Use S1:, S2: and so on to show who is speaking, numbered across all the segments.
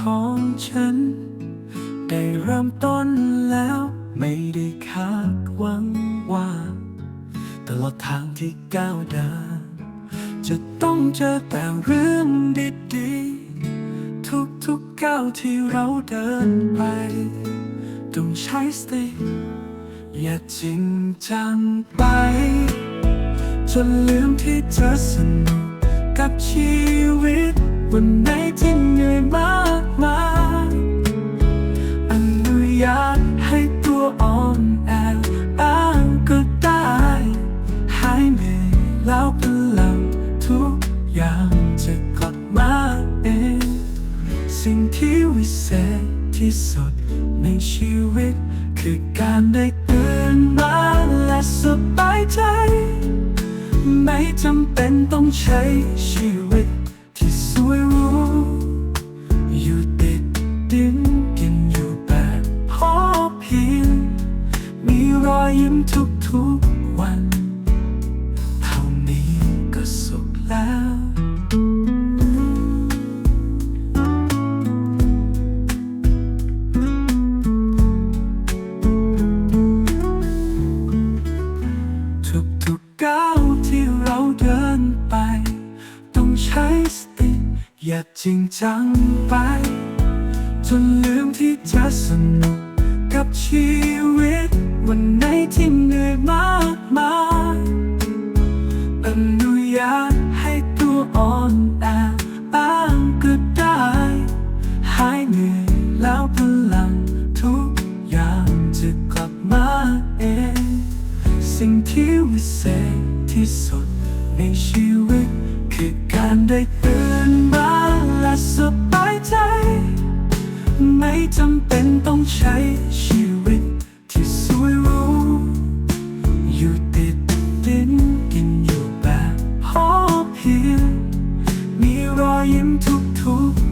S1: ของฉัน ได้เริ่มต้นแล้วไม่ได้คาดหวังว่า ตลอดทางที่ก้าวเดินจะต้องเจอแต่เรื่องดีๆ ทุกๆก้าวที่เราเดินไป ต้องใช้สติอย่าจริงจังไป จนลืมที่จะสนุกกับชีวิต วันไหนที่เหนื่อยมาก วิเศษที่สุดในชีวิต คือการได้ตื่นมาและสบายใจ ไม่จำเป็นต้องใช้ชีวิตที่สวยหรูอยู่ติดดินกินอยู่แบบพอเพียง มีรอยยิ้มทุกๆวัน เท่านี้ก็สุขแล้ว ที่เราเดินไป ต้องใช้สติ อย่าจริงจังไป จนลืมที่จะสนุกกับชีวิต วันไหนที่เหนื่อยมากมายอนุญาตให้ตัวอ่อนแอบ้างก็ได้ หายเหนื่อยแล้วพลังทุกอย่างจะกลับมาเอง สิ่งที่วิเศษ ที่สุดในชีวิต คือการได้ตื่นมาและสบายใจ ไม่จำเป็นต้องใช้ชีวิตที่สวยหรูอยู่ติดดินกินอยู่แบบพอเพียงมีรอยยิ้มทุกๆ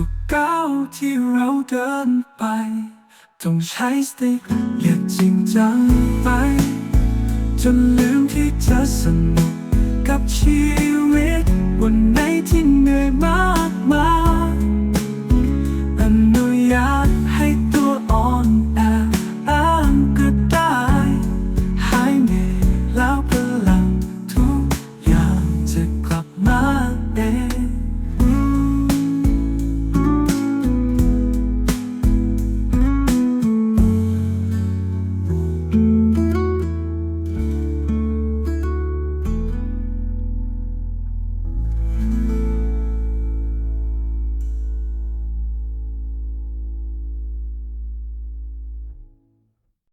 S1: ทุกก้าวที่เราเดินไป ต้องใช้สติอย่าจริงจังไป จนลืมที่จะสนุกกับชีวิตวันไหนที่เหนื่อยมาก